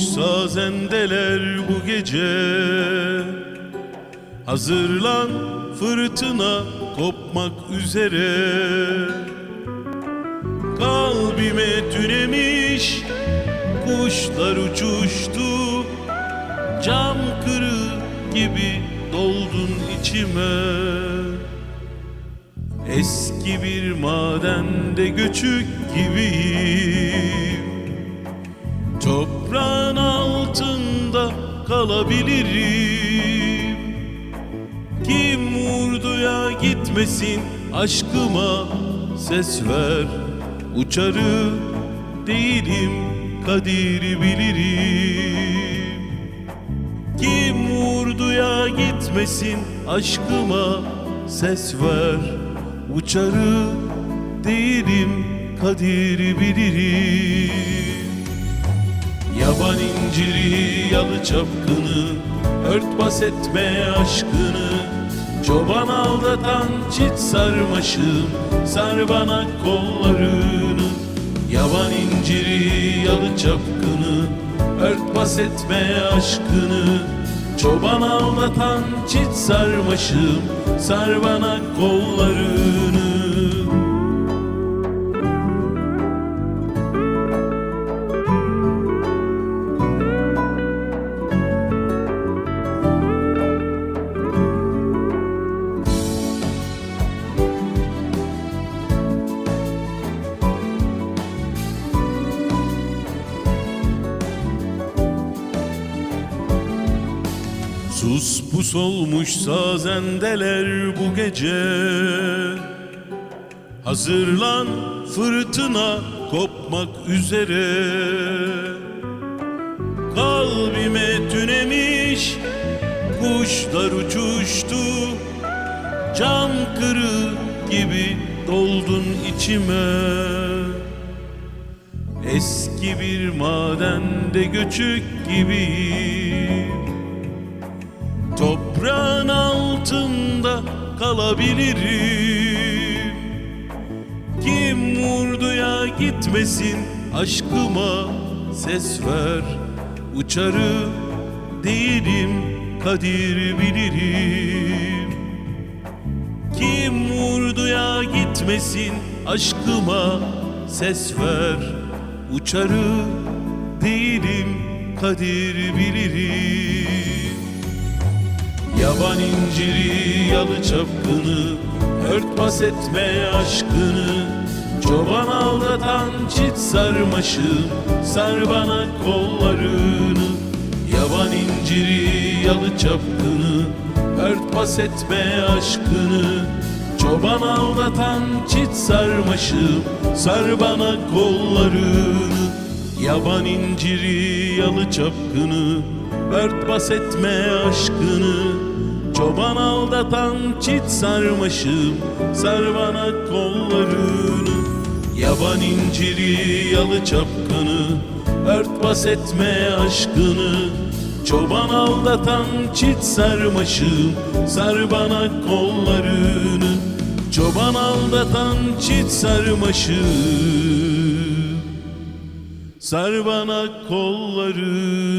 sazendeler bu gece. Hazırlan fırtına kopmak üzere. Kalbime tünemiş kuşlar uçuştu. Cam kırık gibi doldun içime. Eski bir madende göçük gibiyim Toprağın altında kalabilirim. Kim vurduya gitmesin aşkıma ses ver. Uçarı değilim kadiri bilirim. Kim vurduya gitmesin aşkıma ses ver. Uçarı değilim kadiri bilirim Yaban inciri yalı çapkını Ört bas etme aşkını. Çoban aldatan çit sarmaşım Sar bana kollarını. Yaban inciri yalı çapkını Ört bas etme aşkını. Çoban aldatan çit sarmaşım Sar bana kollarını Sus pus olmuş sazendeler bu gece. Hazırlan fırtına kopmak üzere. Kalbime tünemiş kuşlar uçuştu. Cam kırık gibi doldun içime. Eski bir madende göçük gibiyim Toprağın altında kalabilirim. Kim vurduya gitmesin aşkıma ses ver. Uçarı değilim kadir bilirim. Kim vurduya gitmesin aşkıma ses ver. Uçarı değilim kadir bilirim Yaban inciri yalı çapkını Ört bas etme aşkını. Çoban aldatan çit sarmaşım Sar bana kollarını. Yaban inciri yalı çapkını Ört bas etme aşkını. Çoban aldatan çit sarmaşım Sar bana kollarını. Yaban inciri yalı çapkını Ört bas etme aşkını Çoban aldatan çit sarmaşım Sar bana kollarını Yaban inciri yalı çapkını Ört bas etme aşkını. Çoban aldatan çit sarmaşım Sar bana kollarını. Çoban aldatan çit sarmaşım Sar bana kollarını